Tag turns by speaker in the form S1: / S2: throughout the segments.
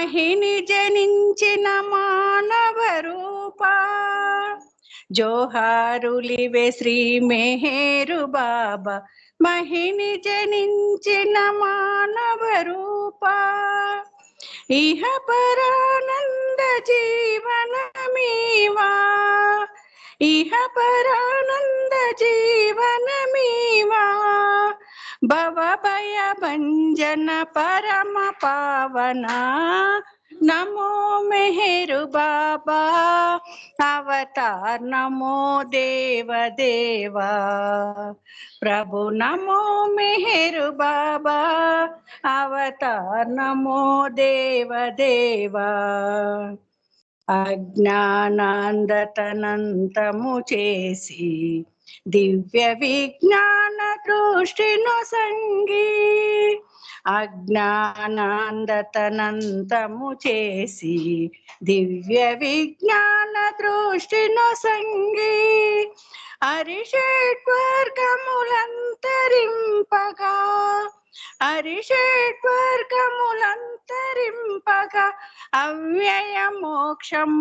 S1: మహిని జనించిన మానవ రూప జోహారులివే శ్రీ మెహేరు బాబా. మహిని జనించిన మానవ రూప ఇహ పరానంద జీవనమీవా. ఇహ పరానంద జీవనమీవా. భవభయ భంజన పరమ పావన. నమో మెహరు బాబా. అవతార్ నమో దేవదేవా ప్రభు నమో మెహరు బాబా. అవతార్ నమో దేవదేవా అజ్ఞానాందతనంతము చేసి దివ్య విజ్ఞాన దృష్టిను సంగి అజ్ఞానాందతనంతము చేసి దివ్య విజ్ఞాన దృష్టిను సంగి అరిషేట్వర్గములంతరింపగా అరిషేట్వర్గములంతరింపగా అవ్యయ మోక్షం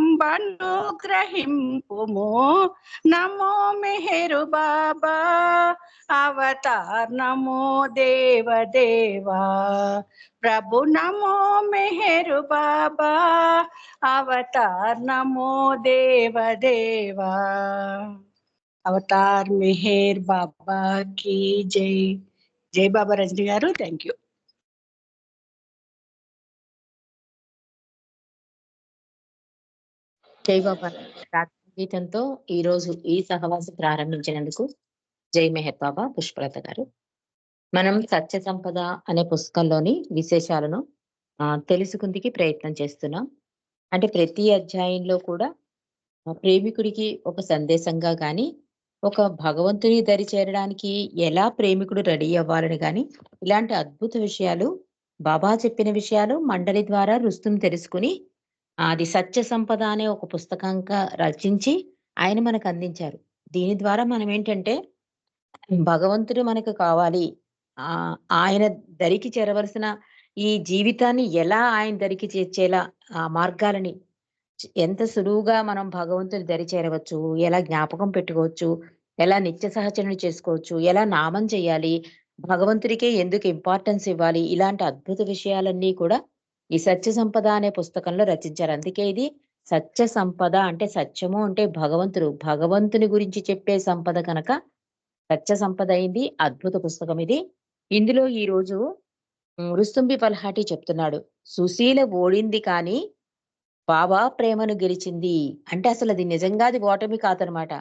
S1: గ్రహింపుము. నమో మెహరు బాబా అవతార్ నమో దేవదేవా. ప్రభు నమో మెహరు బాబా అవతార్ నమో దేవదేవా. అవతార్ మెహర్ బాబా కీ జై. జై బాబా రజని గారు థ్యాంక్ యూ
S2: జై బాబా గీతంతో ఈ రోజు ఈ సహవాసం ప్రారంభించినందుకు జై మెహర్ బాబా పుష్పలత గారు. మనం సత్య సంపద అనే పుస్తకంలోని విశేషాలను తెలుసుకుందికి ప్రయత్నం చేస్తున్నాం. అంటే ప్రతి అధ్యాయంలో కూడా ప్రేమికుడికి ఒక సందేశంగా గాని ఒక భగవంతుని దరి చేరడానికి ఎలా ప్రేమికుడు రెడీ అవ్వాలని కానీ ఇలాంటి అద్భుత విషయాలు బాబా చెప్పిన విషయాలు మండలి ద్వారా రుస్తుం తెలుసుకుని అది సత్య సంపద అనే ఒక పుస్తకంగా రచించి ఆయన మనకు అందించారు. దీని ద్వారా మనం ఏంటంటే భగవంతుడు మనకు కావాలి. ఆ ఆయన దరికి చేరవలసిన ఈ జీవితాన్ని ఎలా ఆయన దరికి చేర్చేలా ఆ మార్గాలని ఎంత సులువుగా మనం భగవంతుని దరి చేరవచ్చు ఎలా జ్ఞాపకం పెట్టుకోవచ్చు ఎలా నిత్య సహచరణ చేసుకోవచ్చు ఎలా నామం చేయాలి భగవంతుడికే ఎందుకు ఇంపార్టెన్స్ ఇవ్వాలి ఇలాంటి అద్భుత విషయాలన్నీ కూడా ఈ సత్య సంపద అనే పుస్తకంలో రచించారు. అందుకే ఇది సత్య సంపద అంటే సత్యము అంటే భగవంతుడు. భగవంతుని గురించి చెప్పే సంపద కనుక సత్య సంపద అయింది. అద్భుత పుస్తకం ఇది. ఇందులో ఈ రోజు రుస్తుంబి పల్హాటి చెప్తున్నాడు. సుశీల ఓడింది కానీ బాబా ప్రేమను గెలిచింది అంటే అసలు అది నిజంగా అది ఓటమి కాదనమాట.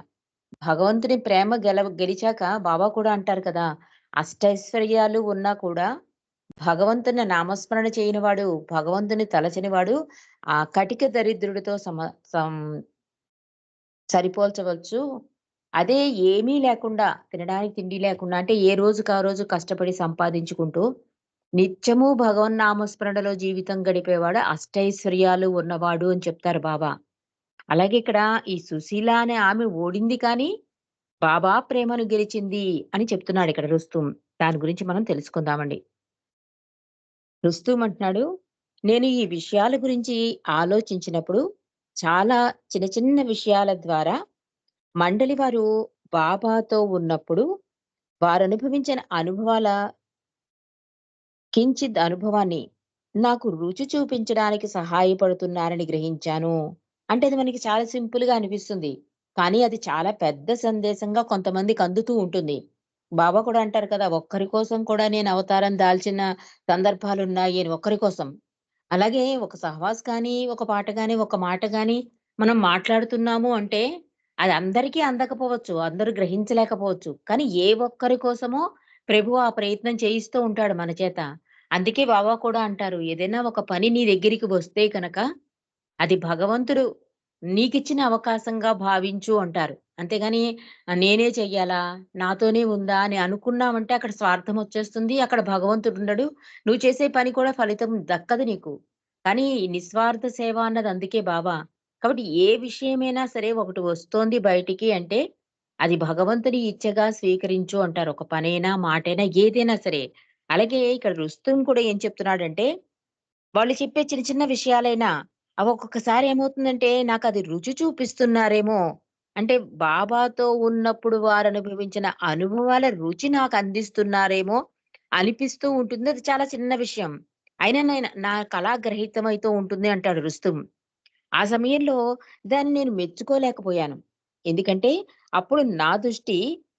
S2: భగవంతుని ప్రేమ గెల గెలిచాక బాబా కూడా అంటారు కదా అష్టైశ్వర్యాలు ఉన్నా కూడా భగవంతుని నామస్మరణ చేయనివాడు భగవంతుని తలచనివాడు ఆ కటిక దరిద్రుడితో సమ సరిపోల్చవచ్చు. అదే ఏమీ లేకుండా తినడానికి తిండి లేకుండా అంటే ఏ రోజుకి ఆ రోజు కష్టపడి సంపాదించుకుంటూ నిత్యము భగవన్ నామస్మరణలో జీవితం గడిపేవాడు అష్టైశ్వర్యాలు ఉన్నవాడు అని చెప్తారు బాబా. అలాగే ఇక్కడ ఈ సుశీల అనే ఆమె ఓడింది కానీ బాబా ప్రేమను గెలిచింది అని చెప్తున్నాడు ఇక్కడ రుస్తుం. దాని గురించి మనం తెలుసుకుందామండి. రుస్తూమంటున్నాడు. నేను ఈ విషయాల గురించి ఆలోచించినప్పుడు చాలా చిన్న చిన్న విషయాల ద్వారా మండలి వారు బాబాతో ఉన్నప్పుడు వారు అనుభవించిన అనుభవాల కించిత్ అనుభవాన్ని నాకు రుచి చూపించడానికి సహాయపడుతున్నారని గ్రహించాను. అంటే అది మనకి చాలా సింపుల్గా అనిపిస్తుంది. కానీ అది చాలా పెద్ద సందేశంగా కొంతమందికి అందుతూ ఉంటుంది. బాబా కూడా అంటారు కదా ఒక్కరి కోసం కూడా నేను అవతారం దాల్చిన సందర్భాలు ఉన్నాయి ఒక్కరి కోసం. అలాగే ఒక సహవాస్ కానీ ఒక పాట కానీ ఒక మాట కానీ మనం మాట్లాడుతున్నాము అంటే అది అందరికీ అందకపోవచ్చు అందరూ గ్రహించలేకపోవచ్చు. కానీ ఏ ఒక్కరి కోసమో ప్రభు ఆ ప్రయత్నం చేయిస్తూ ఉంటాడు మన చేత. అందుకే బాబా కూడా అంటారు ఏదైనా ఒక పని నీ దగ్గరికి వస్తే కనుక అది భగవంతుడు నీకిచ్చిన అవకాశంగా భావించు అంటారు. అంతేగాని నేనే చెయ్యాలా? నాతోనే ఉందా? అని అనుకున్నామంటే అక్కడ స్వార్థం వచ్చేస్తుంది. అక్కడ భగవంతుడు ఉండడు. నువ్వు చేసే పని కూడా ఫలితం దక్కదు నీకు. కానీ నిస్వార్థ సేవ అన్నది అందుకే బాబా. కాబట్టి ఏ విషయమైనా సరే ఒకటి వస్తోంది బయటికి అంటే అది భగవంతుని ఇచ్చగా స్వీకరించు అంటారు. ఒక పనైనా మాటైనా ఏదైనా సరే. అలాగే ఇక్కడ రుస్తుం కూడా ఏం చెప్తున్నాడంటే వాళ్ళు చెప్పే చిన్న చిన్న విషయాలైనా అవి ఒక్కొక్కసారి ఏమవుతుందంటే నాకు అది రుచి చూపిస్తున్నారేమో! అంటే బాబాతో ఉన్నప్పుడు వారు అనుభవించిన అనుభవాల రుచి నాకు అందిస్తున్నారేమో అనిపిస్తూ ఉంటుంది. అది చాలా చిన్న విషయం. అయినా నేను నా గ్రహితమైతూ ఉంటుంది అంటాడు రుస్తుం. ఆ సమయంలో దాన్ని నేను మెచ్చుకోలేకపోయాను. ఎందుకంటే అప్పుడు నా దృష్టి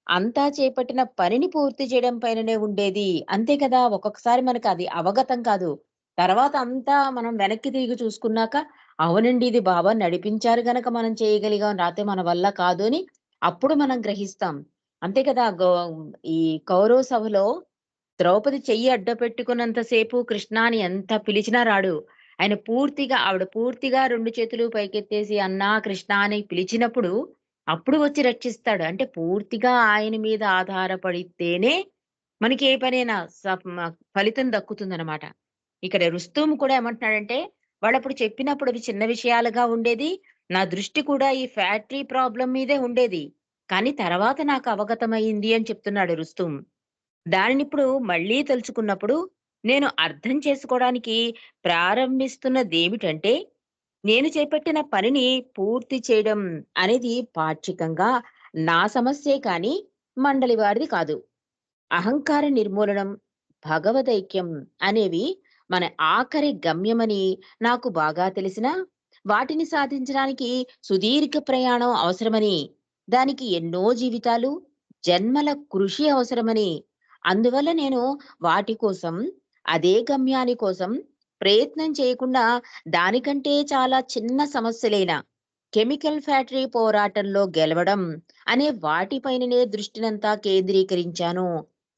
S2: అంతా చేపట్టిన పనిని పూర్తి చేయడం పైననే ఉండేది. అంతే కదా! ఒక్కొక్కసారి మనకది అవగతం కాదు. తర్వాత అంతా మనం వెనక్కి తిరిగి చూసుకున్నాక, అవునండి ఇది బాబా నడిపించారు గనక మనం చేయగలిగాం. రాతే మన వల్ల కాదు అని అప్పుడు మనం గ్రహిస్తాం. అంతే కదా! ఈ కౌరవ సభలో ద్రౌపది చెయ్యి అడ్డపెట్టుకున్నంత సేపు కృష్ణాని ఎంత పిలిచినా రాడు. ఆయన పూర్తిగా ఆవిడ పూర్తిగా రెండు చేతులు పైకెత్తేసి అన్నా, కృష్ణ అని పిలిచినప్పుడు అప్పుడు వచ్చి రక్షిస్తాడు. అంటే పూర్తిగా ఆయన మీద ఆధారపడితేనే మనకి ఏ పనైనా సఫ్ ఫలితం దక్కుతుందనమాట. ఇక్కడ రుస్తుం కూడా ఏమంటున్నాడంటే, వాళ్ళు అప్పుడు చెప్పినప్పుడు అవి చిన్న విషయాలుగా ఉండేది. నా దృష్టి కూడా ఈ ఫ్యాక్టరీ ప్రాబ్లం మీదే ఉండేది. కానీ తర్వాత నాకు అవగతమైంది అని చెప్తున్నాడు రుస్తుం. దానినిప్పుడు మళ్ళీ తలుచుకున్నప్పుడు నేను అర్థం చేసుకోవడానికి ప్రారంభిస్తున్నది ఏమిటంటే నేను చేపట్టిన పనిని పూర్తి చేయడం అనేది పాక్షికంగా నా సమస్యే కానీ మండలి వారిది కాదు. అహంకార నిర్మూలనం, భగవదైక్యం అనేవి మన ఆఖరి గమ్యమని నాకు బాగా తెలిసినా, వాటిని సాధించడానికి సుదీర్ఘ ప్రయాణం అవసరమని, దానికి ఎన్నో జీవితాలు, జన్మల కృషి అవసరమని, అందువల్ల నేను వాటి కోసం, అదే గమ్యాని కోసం ప్రయత్నం చేయకుండా దానికంటే చాలా చిన్న సమస్యలైన కెమికల్ ఫ్యాక్టరీ పోరాటంలో గెలవడం అనే వాటిపైననే దృష్టినంతా కేంద్రీకరించాను.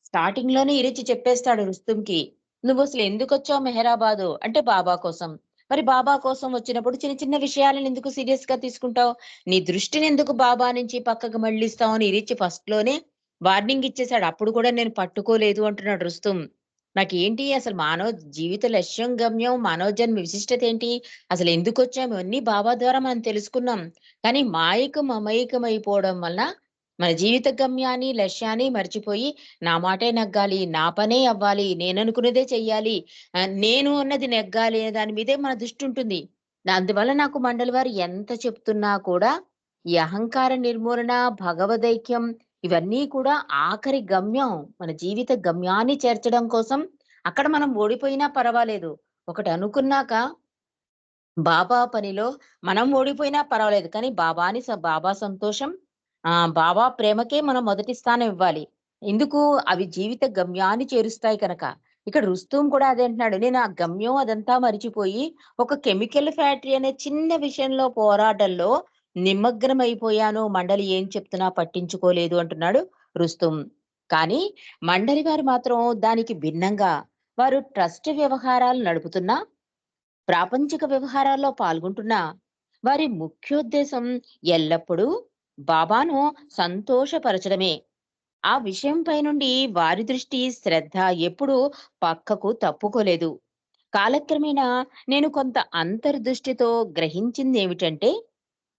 S2: స్టార్టింగ్‌లోనే ఇరిచి చెప్పేస్తాడు రుస్తుంకి. నువ్వు అసలు ఎందుకు వచ్చావు మెహరాబాదు?" అంటే బాబా కోసం. మరి బాబా కోసం వచ్చినప్పుడు చిన్న చిన్న విషయాలను ఎందుకు సీరియస్‌గా తీసుకుంటావు? నీ దృష్టిని ఎందుకు బాబా నుంచి పక్కకు మళ్ళిస్తావు అని ఇరిచి ఫస్ట్‌లోనే వార్నింగ్ ఇచ్చేసాడు. అప్పుడు కూడా నేను పట్టుకోలేదు అంటున్నాడు రుస్తుం. నాకేంటి అసలు మానవ జీవిత లక్ష్యం, గమ్యం, మానవ జన్మ విశిష్టత ఏంటి? అసలు ఎందుకొచ్చాం? ఇవన్నీ బాబా ద్వారా మనం తెలుసుకున్నాం. కానీ మాయకం అమాయకం అయిపోవడం వలన మన జీవిత గమ్యాన్ని, లక్ష్యాన్ని మర్చిపోయి నా మాటే నెగ్గాలి, నా పనే అవ్వాలి, నేననుకున్నదే చెయ్యాలి, నేను అన్నది నెగ్గాలి అనే దాని మీదే మన దృష్టి ఉంటుంది. అందువల్ల నాకు మండలి వారు ఎంత చెప్తున్నా కూడా ఈ అహంకార నిర్మూలన, భగవదైక్యం ఇవన్నీ కూడా ఆఖరి గమ్యం. మన జీవిత గమ్యాన్ని చేర్చడం కోసం అక్కడ మనం ఓడిపోయినా పర్వాలేదు. ఒకటి అనుకున్నాక బాబా పనిలో మనం ఓడిపోయినా పర్వాలేదు. కానీ బాబాని బాబా సంతోషం ఆ బాబా ప్రేమకే మనం మొదటి స్థానం ఇవ్వాలి. ఎందుకు? అవి జీవిత గమ్యాన్ని చేరుస్తాయి కనుక. ఇక్కడ రుస్తుం కూడా అదే అంటున్నాడు. నేను ఆ గమ్యం అదంతా మరిచిపోయి ఒక కెమికల్ ఫ్యాక్టరీ అనే చిన్న విషయంలో పోరాటంలో నిమగ్నమైపోయాను. మండలి ఏం చెప్తున్నా పట్టించుకోలేదు అంటున్నాడు రుస్తుం. కానీ మండలి వారు మాత్రం దానికి భిన్నంగా వారు ట్రస్ట్ వ్యవహారాలు నడుపుతున్నా, ప్రాపంచిక వ్యవహారాల్లో పాల్గొంటున్నా, వారి ముఖ్యోద్దేశం ఎల్లప్పుడూ బాబాను సంతోషపరచడమే. ఆ విషయంపై నుండి వారి దృష్టి, శ్రద్ధ ఎప్పుడూ పక్కకు తప్పుకోలేదు. కాలక్రమేణా నేను కొంత అంతర్దృష్టితో గ్రహించిందేమిటంటే,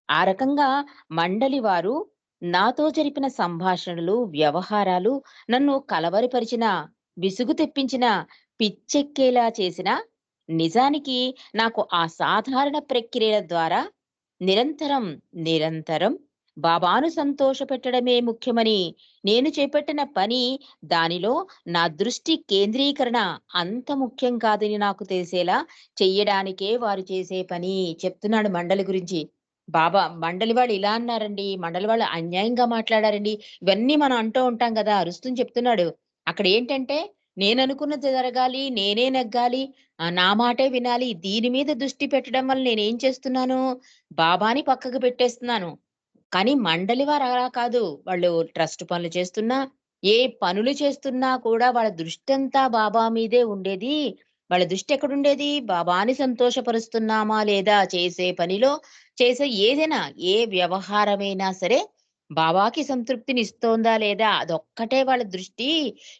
S2: ఆ రకంగా మండలి వారు నాతో జరిపిన సంభాషణలు, వ్యవహారాలు నన్ను కలవరిపరిచిన విసుగు తెప్పించిన పిచ్చెక్కేలా చేసిన నిజానికి నాకు ఆ సాధారణ ప్రక్రియల ద్వారా నిరంతరం, నిరంతరం బాబాను సంతోషపెట్టడమే ముఖ్యమని, నేను చేపట్టిన పని, దానిలో నా దృష్టి కేంద్రీకరణ అంత ముఖ్యం కాదని నాకు తెలిసేలా చెయ్యడానికే వారు చేసే పని చెప్తున్నాడు మండలి గురించి. బాబా మండలి వాళ్ళు ఇలా అన్నారండి, మండలి వాళ్ళు అన్యాయంగా మాట్లాడారండి. ఇవన్నీ మనం అంటూ ఉంటాం కదా రుస్తుం చెప్తున్నాడు. అక్కడ ఏంటంటే నేను నేననుకున్నది జరగాలి, నేనే నెగ్గాలి, నా మాటే వినాలి. దీని మీద దృష్టి పెట్టడం వల్ల నేనేం చేస్తున్నాను? బాబాని పక్కకు పెట్టేస్తున్నాను. కానీ మండలి వారు అలా కాదు. వాళ్ళు ట్రస్ట్ పనులు చేస్తున్నా, ఏ పనులు చేస్తున్నా కూడా వాళ్ళ దృష్టంతా బాబా మీదే ఉండేది. వాళ్ళ దృష్టి ఎక్కడుండేది? బాబాని సంతోషపరుస్తున్నామా లేదా? చేసే పనిలో, చేసే ఏదైనా, ఏ వ్యవహారమైనా సరే బాబాకి సంతృప్తిని ఇస్తోందా లేదా? అదొక్కటే వాళ్ళ దృష్టి.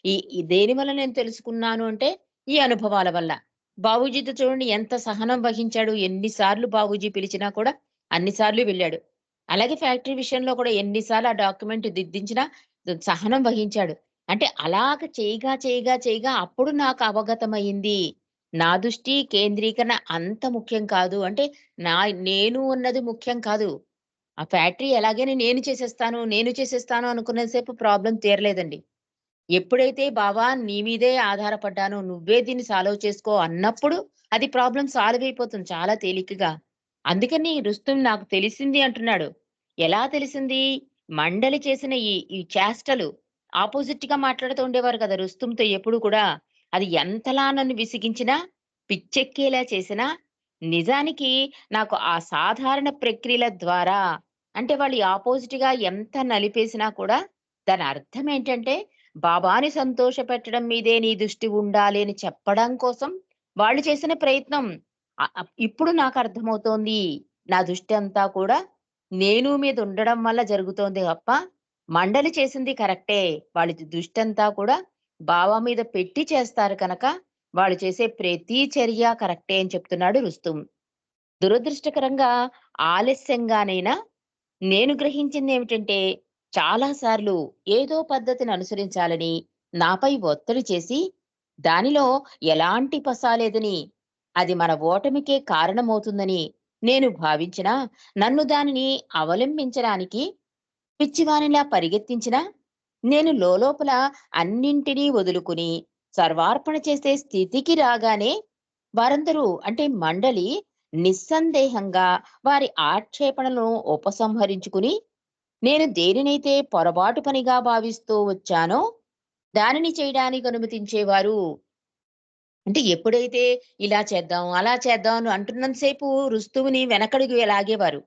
S2: ఈ దేని వల్ల నేను తెలుసుకున్నాను అంటే, ఈ అనుభవాల వల్ల. బాబూజీతో చూడండి ఎంత సహనం వహించాడు. ఎన్నిసార్లు బాబుజీ బాబూజీ పిలిచినా కూడా అన్ని సార్లు వెళ్ళాడు. అలాగే ఫ్యాక్టరీ విషయంలో కూడా ఎన్నిసార్లు ఆ డాక్యుమెంట్ దిద్దించినా సహనం వహించాడు. అంటే అలాగ చేయగా, చేయగా, చేయగా అప్పుడు నాకు అవగతమైంది నా దృష్టి కేంద్రీకరణ అంత ముఖ్యం కాదు. అంటే నా నేను అన్నది ముఖ్యం కాదు. ఆ ఫ్యాక్టరీ ఎలాగైనా నేను చేసేస్తాను, నేను చేసేస్తాను అనుకున్నంత ప్రాబ్లం తీరలేదండి. ఎప్పుడైతే బావా నీ మీదే ఆధారపడ్డాను. నువ్వే దీన్ని సాల్వ్ చేసుకో అన్నప్పుడు అది ప్రాబ్లం సాల్వ్ అయిపోతుంది చాలా తేలికగా. అందుకని రుస్తుం నాకు తెలిసింది అంటున్నాడు. ఎలా తెలిసింది? మండలి చేసిన ఈ ఈ చేష్టలు ఆపోజిట్గా మాట్లాడుతూ ఉండేవారు కదా! రుస్తుంతో ఎప్పుడు కూడా. అది ఎంతలా నన్ను విసిగించినా, పిచ్చెక్కేలా చేసినా, నిజానికి నాకు ఆ సాధారణ ప్రక్రియల ద్వారా అంటే వాళ్ళు ఆపోజిట్గా ఎంత నలిపేసినా కూడా దాని అర్థం ఏంటంటే బాబాని సంతోషపెట్టడం మీదే నీ దృష్టి ఉండాలి అని చెప్పడం కోసం వాళ్ళు చేసిన ప్రయత్నం. ఇప్పుడు నాకు అర్థమవుతోంది. నా దృష్టి అంతా కూడా నేను మీద ఉండడం వల్ల జరుగుతోంది తప్ప మండలి చేసింది కరెక్టే. వాళ్ళ దృష్టంతా కూడా బావ మీద పెట్టి చేస్తారు కనుక వాళ్ళు చేసే ప్రతి చర్య కరెక్టే అని చెప్తున్నాడు రుస్తుం. దురదృష్టకరంగా ఆలస్యంగానైనా నేను గ్రహించిందేమిటంటే చాలా సార్లు ఏదో పద్ధతిని అనుసరించాలని నాపై ఒత్తిడి చేసి దానిలో ఎలాంటి పసా లేదని అది మన ఓటమికే కారణమవుతుందని నేను భావించినా నన్ను దానిని అవలంబించడానికి పిచ్చివానిలా పరిగెత్తించినా నేను లోలోపల అన్నింటినీ వదులుకుని సర్వార్పణ చేసే స్థితికి రాగానే వారందరూ అంటే మండలి నిస్సందేహంగా వారి ఆక్షేపణలను ఉపసంహరించుకుని నేను దేనినైతే పొరపాటు పనిగా భావిస్తూ వచ్చానో దానిని చేయడానికి అనుమతించేవారు. అంటే ఎప్పుడైతే ఇలా చేద్దాం, అలా చేద్దాం అని అంటున్నంత సేపు రుస్తువుని వెనకడుగు లాగేవారు.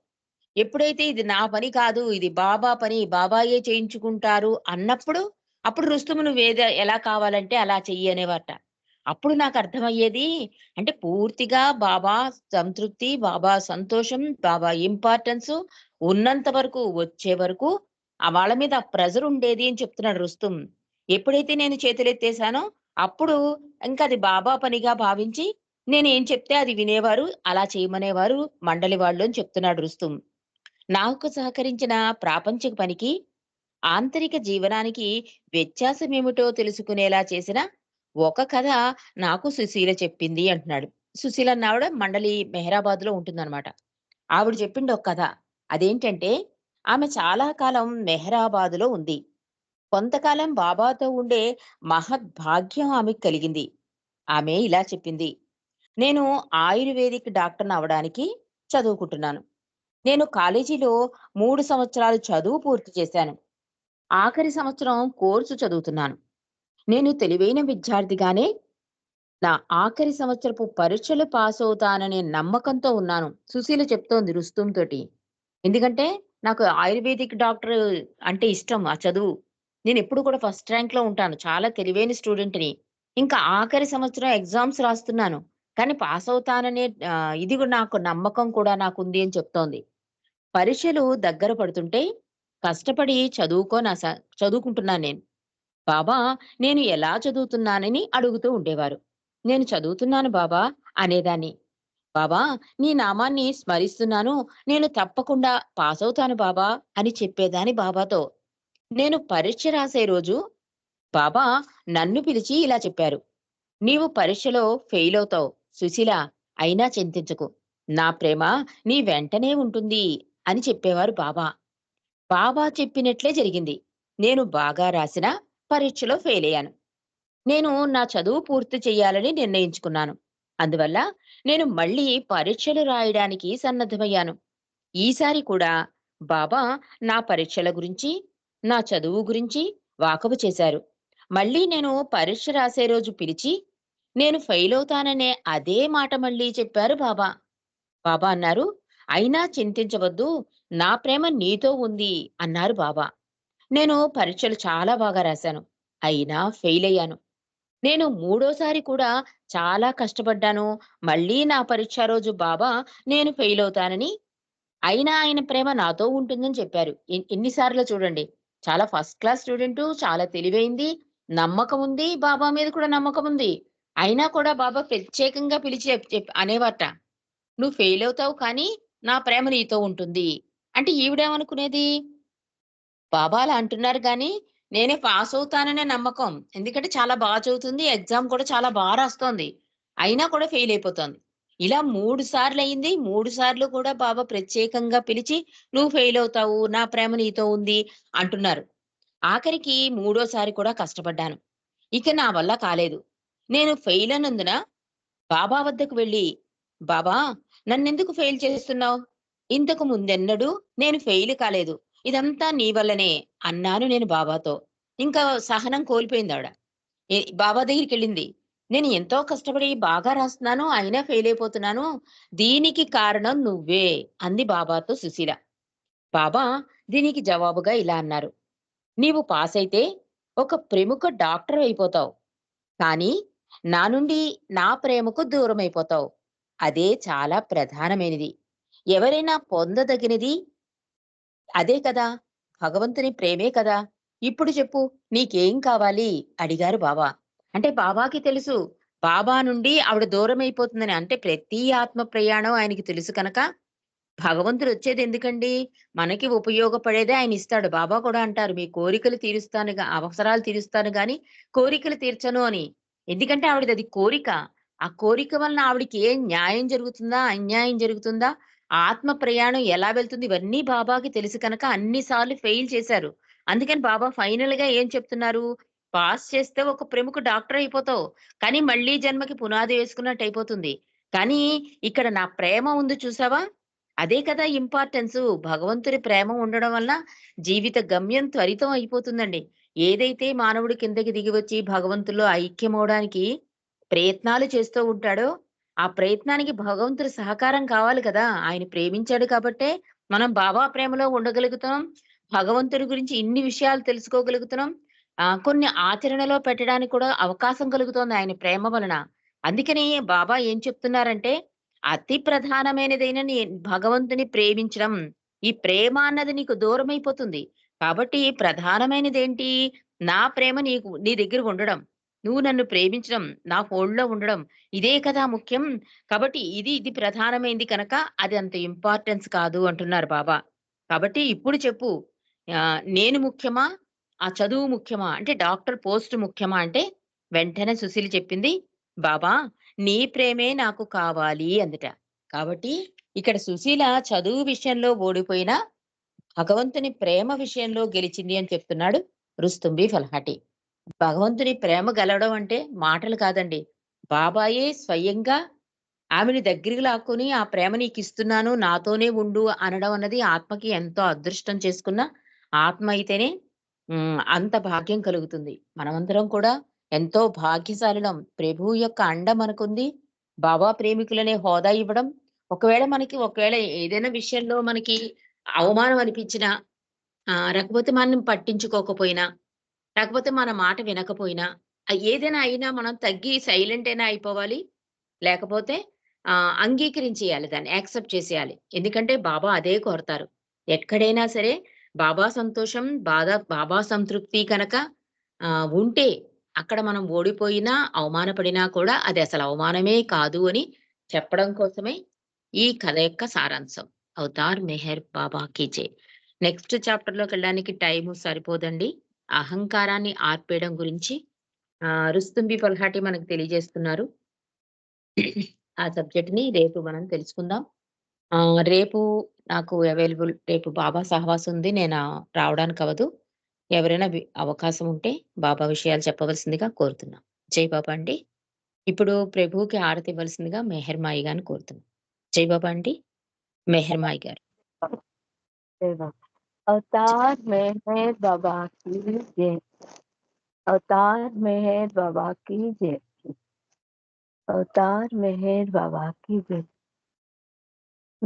S2: ఎప్పుడైతే ఇది నా పని కాదు, ఇది బాబా పని, బాబాయే చేయించుకుంటారు అన్నప్పుడు అప్పుడు రుస్తుము నువ్వేద ఎలా కావాలంటే అలా చెయ్యి అనేవాట అప్పుడు నాకు అర్థమయ్యేది అంటే పూర్తిగా బాబా సంతృప్తి, బాబా సంతోషం, బాబా ఇంపార్టెన్స్ ఉన్నంత వరకు వచ్చే వరకు ఆ వాళ్ళ మీద ప్రెజర్ ఉండేది అని చెప్తున్నాడు రుస్తుం. ఎప్పుడైతే నేను చేతులెత్తేసానో అప్పుడు ఇంకా అది బాబా పనిగా భావించి నేనేం చెప్తే అది వినేవారు. అలా చేయమనేవారు మండలి వాళ్ళు అని చెప్తున్నాడు రుస్తుం. నాకు సహకరించిన ప్రాపంచిక పనికి, ఆంతరిక జీవనానికి వ్యత్యాసం ఏమిటో తెలుసుకునేలా చేసిన ఒక కథ నాకు సుశీల చెప్పింది అంటున్నాడు. సుశీల అన్నావిడ మండలి మెహరాబాద్‌లో ఉంటుందన్నమాట. ఆవిడ చెప్పిండు ఒక కథ. అదేంటంటే ఆమె చాలా కాలం మెహరాబాద్‌లో ఉంది. కొంతకాలం బాబాతో ఉండే మహద్భాగ్యం ఆమెకు కలిగింది. ఆమె ఇలా చెప్పింది. నేను ఆయుర్వేదిక్ డాక్టర్‌ని అవడానికి చదువుకుంటున్నాను. నేను కాలేజీలో మూడు సంవత్సరాలు చదువు పూర్తి చేశాను. ఆఖరి సంవత్సరం కోర్సు చదువుతున్నాను. నేను తెలివైన విద్యార్థిగానే నా ఆఖరి సంవత్సరపు పరీక్షలు పాస్ అవుతాననే నమ్మకంతో ఉన్నాను. సుశీల చెప్తోంది రుస్తుం తోటి. ఎందుకంటే నాకు ఆయుర్వేదిక్ డాక్టర్ అంటే ఇష్టం ఆ చదువు. నేను ఎప్పుడు కూడా ఫస్ట్ ర్యాంక్‌లో ఉంటాను. చాలా తెలివైన స్టూడెంట్‌ని. ఇంకా ఆఖరి సంవత్సరం ఎగ్జామ్స్ రాస్తున్నాను. కానీ పాస్ అవుతాననే ఇది కూడా నాకు నమ్మకం కూడా నాకు ఉంది అని చెప్తోంది. పరీక్షలు దగ్గర పడుతుంటే కష్టపడి చదువుకో స చదువుకుంటున్నాను నేను. బాబా నేను ఎలా చదువుతున్నానని అడుగుతూ ఉండేవారు. నేను చదువుతున్నాను బాబా అనేదాన్ని. బాబా నీ నామాన్ని స్మరిస్తున్నాను. నేను తప్పకుండా పాస్ అవుతాను బాబా అని చెప్పేదాన్ని బాబాతో. నేను పరీక్ష రాసే రోజు బాబా నన్ను పిలిచి ఇలా చెప్పారు. నీవు పరీక్షలో ఫెయిల్ అవుతావు సుశీల. అయినా చింతించకు. నా ప్రేమ నీ వెంటనే ఉంటుంది అని చెప్పేవారు బాబా. బాబా చెప్పినట్లే జరిగింది. నేను బాగా రాసినా పరీక్షలో ఫెయిల్ అయ్యాను నేను నా చదువు పూర్తి చేయాలని నిర్ణయించుకున్నాను. అందువల్ల నేను మళ్ళీ పరీక్షలు రాయడానికి సన్నద్ధమయ్యాను. ఈసారి కూడా బాబా నా పరీక్షల గురించి, నా చదువు గురించి వాకబు చేశారు. మళ్ళీ నేను పరీక్ష రాసే రోజు పిలిచి, నేను ఫెయిల్ అవుతాననే అదే మాట మళ్ళీ చెప్పారు బాబా. బాబా అన్నారు, అయినా చింతించవద్దు. నా ప్రేమ నీతో ఉంది అన్నారు బాబా. నేను పరీక్షలు చాలా బాగా రాశాను. అయినా ఫెయిల్ అయ్యాను నేను మూడోసారి కూడా చాలా కష్టపడ్డాను. మళ్ళీ నా పరీక్ష రోజు బాబా నేను ఫెయిల్ అవుతానని అయినా ఆయన ప్రేమ నాతో ఉంటుందని చెప్పారు. ఎన్నిసార్లు చూడండి. చాలా ఫస్ట్ క్లాస్ స్టూడెంట్ చాలా తెలివైంది, నమ్మకం ఉంది. బాబా మీద కూడా నమ్మకం ఉంది. అయినా కూడా బాబా ప్రత్యేకంగా పిలిచి చెప్ నువ్వు ఫెయిల్ నువ్వు కానీ నా ప్రేమ నీతో ఉంటుంది. అంటే ఈవిడేమనుకునేది? బాబా అలా అంటున్నారు కానీ నేనే పాసవుతాననే నమ్మకం. ఎందుకంటే చాలా బాగా చదువుతుంది. ఎగ్జామ్ కూడా చాలా బాగా రాస్తోంది. అయినా కూడా ఫెయిల్ అయిపోతోంది ఇలా మూడు సార్లు అయింది మూడు సార్లు కూడా బాబా ప్రత్యేకంగా పిలిచి నువ్వు ఫెయిల్ అవుతావు. నా ప్రేమ నీతో ఉంది అంటున్నారు. ఆఖరికి మూడోసారి కూడా కష్టపడ్డాను. ఇక నా వల్ల కాలేదు. నేను ఫెయిల్ అన్నందున బాబా వద్దకు వెళ్ళి బాబా నన్నెందుకు ఫెయిల్ చేస్తున్నావు? ఇంతకు ముందెన్నడూ నేను ఫెయిల్ కాలేదు. ఇదంతా నీ వల్లనే అన్నాను నేను బాబాతో. ఇంకా సహనం కోల్పోయింది ఆవిడ బాబా దగ్గరికి వెళ్ళింది నేను ఎంతో కష్టపడి బాగా రాస్తున్నాను అయినా ఫెయిల్ అయిపోతున్నాను దీనికి కారణం నువ్వే అంది బాబాతో సుశీల. బాబా దీనికి జవాబుగా ఇలా అన్నారు. నీవు పాస్ అయితే ఒక ప్రముఖ డాక్టర్ అయిపోతావు. కానీ నా నుండి నా ప్రేమకు దూరం అయిపోతావు. అదే చాలా ప్రధానమైనది. ఎవరైనా పొందదగినది అదే కదా. భగవంతుని ప్రేమే కదా. ఇప్పుడు చెప్పు నీకేం కావాలి? అడిగారు బాబా. అంటే బాబాకి తెలుసు. బాబా నుండి ఆవిడ దూరం అయిపోతుందని అంటే ప్రతి ఆత్మ ప్రయాణం ఆయనకి తెలుసు కనుక భగవంతుడు వచ్చేది ఎందుకండి? మనకి ఉపయోగపడేదే ఆయన ఇస్తాడు. బాబా కూడా అంటారు మీ కోరికలు తీరుస్తాను అవసరాలు తీరుస్తాను గాని కోరికలు తీర్చను అని. ఎందుకంటే ఆవిడది అది కోరిక. ఆ కోరిక వలన ఆవిడకి ఏం న్యాయం జరుగుతుందా? అన్యాయం జరుగుతుందా? ఆత్మ ప్రయాణం ఎలా వెళ్తుంది? ఇవన్నీ బాబాకి తెలుసు కనుక అన్ని సార్లు ఫెయిల్ చేశారు. అందుకని బాబా ఫైనల్గా ఏం చెప్తున్నారు? పాస్ చేస్తే ఒక ప్రముఖ డాక్టర్ అయిపోతావు. కానీ మళ్ళీ జన్మకి పునాది వేసుకున్నట్టు అయిపోతుంది. కానీ ఇక్కడ నా ప్రేమ ఉంది చూసావా? అదే కదా ఇంపార్టెన్స్. భగవంతుడి ప్రేమ ఉండడం వల్ల జీవిత గమ్యం త్వరితం అయిపోతుందండి. ఏదైతే మానవుడు కిందకి దిగి వచ్చి భగవంతుల్లో ఐక్యమవడానికి ప్రయత్నాలు చేస్తూ ఉంటాడో ఆ ప్రయత్నానికి భగవంతుడి సహకారం కావాలి కదా. ఆయన ప్రేమించాడు కాబట్టే మనం బాబా ప్రేమలో ఉండగలుగుతాం భగవంతుడి గురించి ఇన్ని విషయాలు తెలుసుకోగలుగుతున్నాం. ఆ కొన్ని ఆచరణలో పెట్టడానికి కూడా అవకాశం కలుగుతోంది ఆయన ప్రేమ వలన. అందుకని బాబా ఏం చెప్తున్నారంటే అతి ప్రధానమైనదైన నీ భగవంతుని ప్రేమించడం ఈ ప్రేమ అన్నది నీకు దూరం అయిపోతుంది కాబట్టి ప్రధానమైనది ఏంటి నా ప్రేమ నీకు నీ దగ్గర ఉండడం. నువ్వు నన్ను ప్రేమించడం నా ఫోన్లో ఉండడం ఇదే కదా ముఖ్యం. కాబట్టి ఇది ఇది ప్రధానమైంది కనుక అది అంత ఇంపార్టెన్స్ కాదు అంటున్నారు బాబా. కాబట్టి ఇప్పుడు చెప్పు నేను ముఖ్యమా? ఆ చదువు ముఖ్యమా? అంటే డాక్టర్ పోస్ట్ ముఖ్యమా? అంటే వెంటనే సుశీల్ చెప్పింది బాబా నీ ప్రేమే నాకు కావాలి అందుట. కాబట్టి ఇక్కడ సుశీల చదువు విషయంలో ఓడిపోయినా భగవంతుని ప్రేమ విషయంలో గెలిచింది అని చెప్తున్నాడు రుస్తుంబి ఫల్హాటి. భగవంతుని ప్రేమ గెలవడం అంటే మాటలు కాదండి. బాబాయే స్వయంగా ఆమెని దగ్గరికి లాక్కుని ఆ ప్రేమ నీకు ఇస్తున్నాను నాతోనే ఉండు అనడం అన్నది ఆత్మకి ఎంతో అదృష్టం చేసుకున్న ఆత్మ అయితేనే అంత భాగ్యం కలుగుతుంది. మనమందరం కూడా ఎంతో భాగ్యశాలులం. ప్రభు యొక్క అండ మనకుంది. బాబా ప్రేమికులనే హోదా ఇవ్వడం. ఒకవేళ మనకి ఒకవేళ ఏదైనా విషయంలో మనకి అవమానం అనిపించినా ఆ, లేకపోతే మనం పట్టించుకోకపోయినా లేకపోతే మన మాట వినకపోయినా ఏదైనా అయినా మనం తగ్గి సైలెంట్ అయినా అయిపోవాలి. లేకపోతే ఆ అంగీకరించేయాలి దాన్ని యాక్సెప్ట్ చేసేయాలి. ఎందుకంటే బాబా అదే కోరతారు. ఎక్కడైనా సరే బాబా సంతోషం బాధ బాబా సంతృప్తి కనుక ఉంటే అక్కడ మనం ఓడిపోయినా అవమానపడినా కూడా అది అసలు అవమానమే కాదు అని చెప్పడం కోసమే ఈ కథ యొక్క సారాంశం. అవతార్ మెహర్ బాబా కీచే నెక్స్ట్ చాప్టర్లోకి వెళ్ళడానికి టైము సరిపోదండి. అహంకారాన్ని ఆర్పేయడం గురించి ఆ రుస్తుంబి పల్హాటి మనకు తెలియజేస్తున్నారు. ఆ సబ్జెక్ట్ని రేపు మనం తెలుసుకుందాం. ఆ రేపు నాకు అవైలబుల్ రేపు బాబా సహవాసం ఉంది నేను రావడానికి అవ్వదు ఎవరైనా వి- అవకాశం ఉంటే బాబా విషయాలు చెప్పవలసిందిగా కోరుతున్నాం జై బాబా అండి ఇప్పుడు ప్రభువుకి ఆరతి ఇవ్వాల్సిందిగా మెహర్మాయి గారిని కోరుతున్నాం జై బాబా అండి మెహర్మాయి గారు
S3: जय बाबा अवतार में है बाबा की जय अवतार में है बाबा की जय अवतार में है बाबा की जय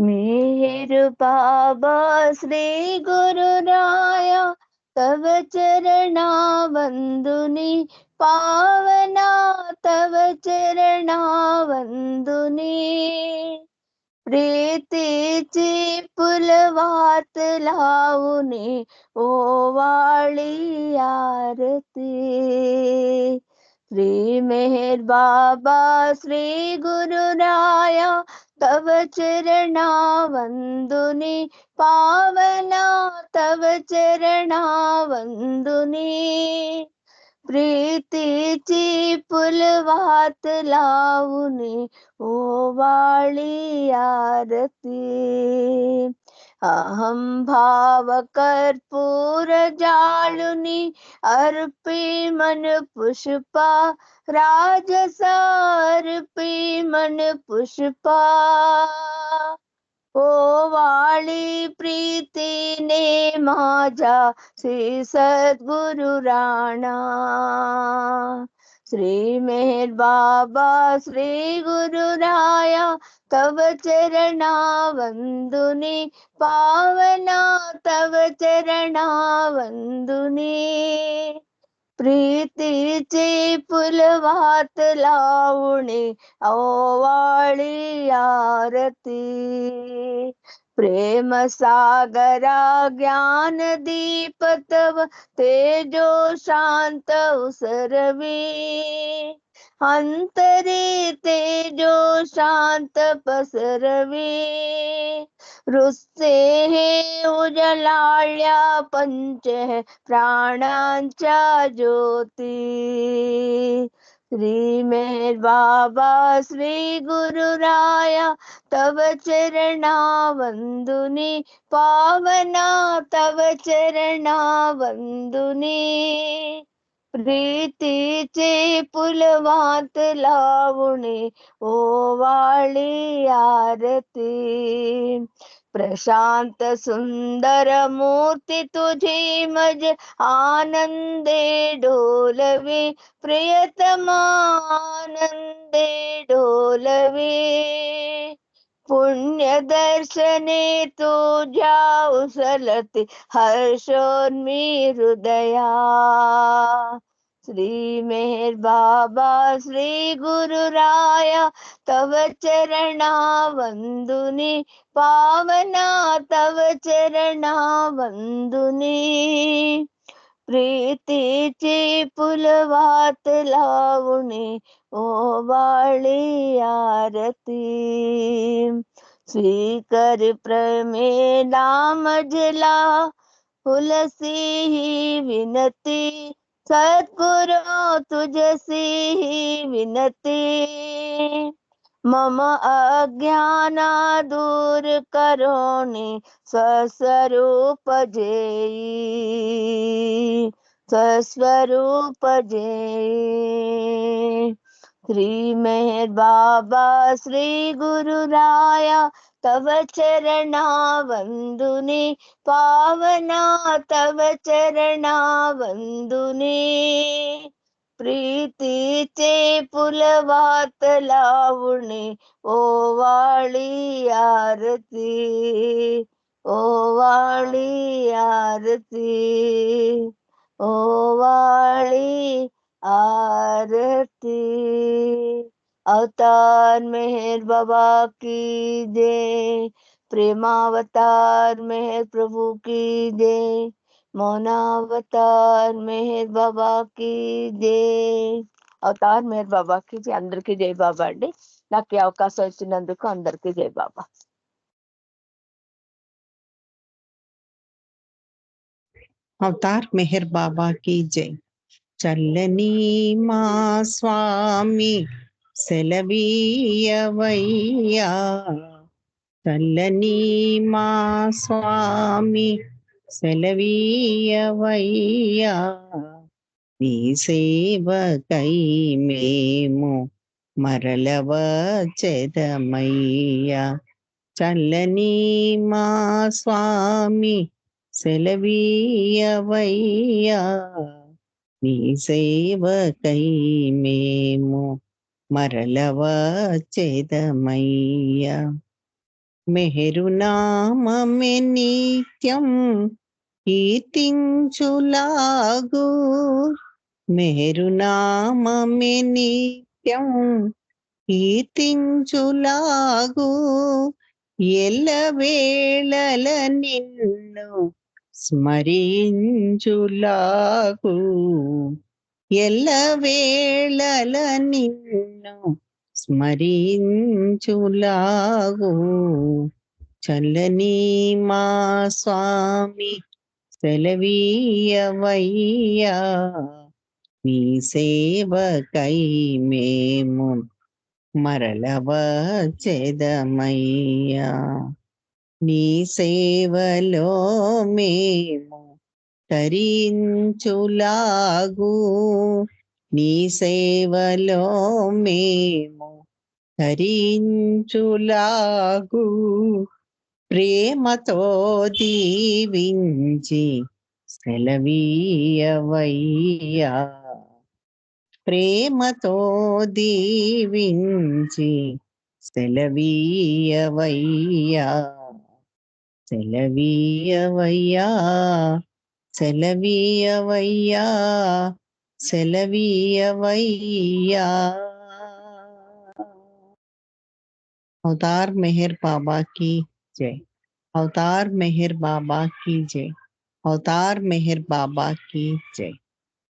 S3: मेहर बाबा श्री गुरु राया तव चरणा वंदुनि पावना तव चरणा पुलवात लाऊनी, ओ वाली వాళి श्री मेहर बाबा श्री गुरु राया तव चरणावन्दुनि पावना तव चरणावन्दुनि। ಪ್ರೀತಿಸಿ ಪುಲವಾತಲಾವುನಿ ओ वाली ಆರತಿ अहं भावकर्पूरजालुनि मन पुष्पा ओ वाली प्रीति ने माझा श्री सद्गुरुराणा। श्री मेहर बाबा, श्री गुरु राया, तव चरणा वंदुनी पावना तव चरणा वंदुनी प्रीतीचे फुलवात लावणे ओवाळी आरती। प्रेम सागरा ज्ञान दीप तव तेजो शांत उसरवी अंतरे तेजो शांत पसरवी रुस्ते हे उजलाळ्या पंच प्राणांच्या ज्योती। श्री मेहर बाबा श्री गुरुराया तव चरणा वंदुनी पावना, तव चरणा वंदुनी प्रीतीचे पुलवात लावणे ओवाळी आरती। प्रशांत सुंदर मूर्ती तुझी मज आनंदे डोलवे प्रियतमानंदे डोलवे। पुण्य दर्शने तुझ्या उसलते हर्षोन्मी हृदया श्री मेहर बाबा श्री गुरु राया तव चरणा वंदुनि पावना तव चरणा वंदुनि ಪ್ರೀತಿಚಿ ಪುಲವಾತ್ ಲಾವುಣಿ ಓ ಬಾಳಿ ಆರತಿ ಸ್ವೀಕರ್ ಪ್ರಮೇ ನಾಮ ಜಲಾ ತುಲಸಿ ವಿನತಿ सद्गुरु तुझसी ही विनती। मम अज्ञाना दूर करोणे स्वस्वरूप जेई। स्वस्वरूप जेई। श्री मेहर बाबा, श्री गुरु राया तव चरणा वंदुनी पावना तव चरणा वंदुनी प्रीतीचे पुलवात लावणे ओवाळी आरती ओवाळी आरती ओवाळी आरती अवतार मेहर बाबा की जय प्रेमावतार मेहर प्रभु की जय మౌనావతార్ మెహర్ బాబా కి జై అవతార్ మెహర్ బాబా కి జై అందరికీ జై బాబా అండి నాకు ఈ అవకాశం ఇచ్చినందుకు అందరికీ జై బాబా
S4: అవతార్ మెహర్ బాబా కి జై చల్లని మా స్వామి సెలవీయవయ్యా. చల్లని మా స్వామి సెలవీయవయ్యా. నీ సేవకై మేము మరలవచెదమయ్యా. చల్లని మా స్వామి సెలవీయవయ్యా. నీ సేవకై మేము మరలవచెదమయ్యా. మెహరునామే నిత్యం కీర్తించులాగు. మెహరునామే నిత్యం కీర్తించులాగు. ఎల్లవేళల నిన్ను స్మరించులాగు. ఎల్లవేళల నిన్ను స్మరించులాగో. చల్లని మా స్వామి సెలవీయవయ్యా. మీ సేవకై మేము మరలవచెదమయ్యా నీ సేవలో మేము తరించులాగు నీ సేవలో మేము తరించులాగు. ప్రేమతో దీవించి సెలవీయవయ్యా. ప్రేమతో దీవించి సెలవీయవయ్యా. సెలవీయవయ్యా. செலவியவையா செலவியவையா. अवतार मेहर बाबा की जय अवतार मेहर बाबा की जय अवतार मेहर बाबा की जय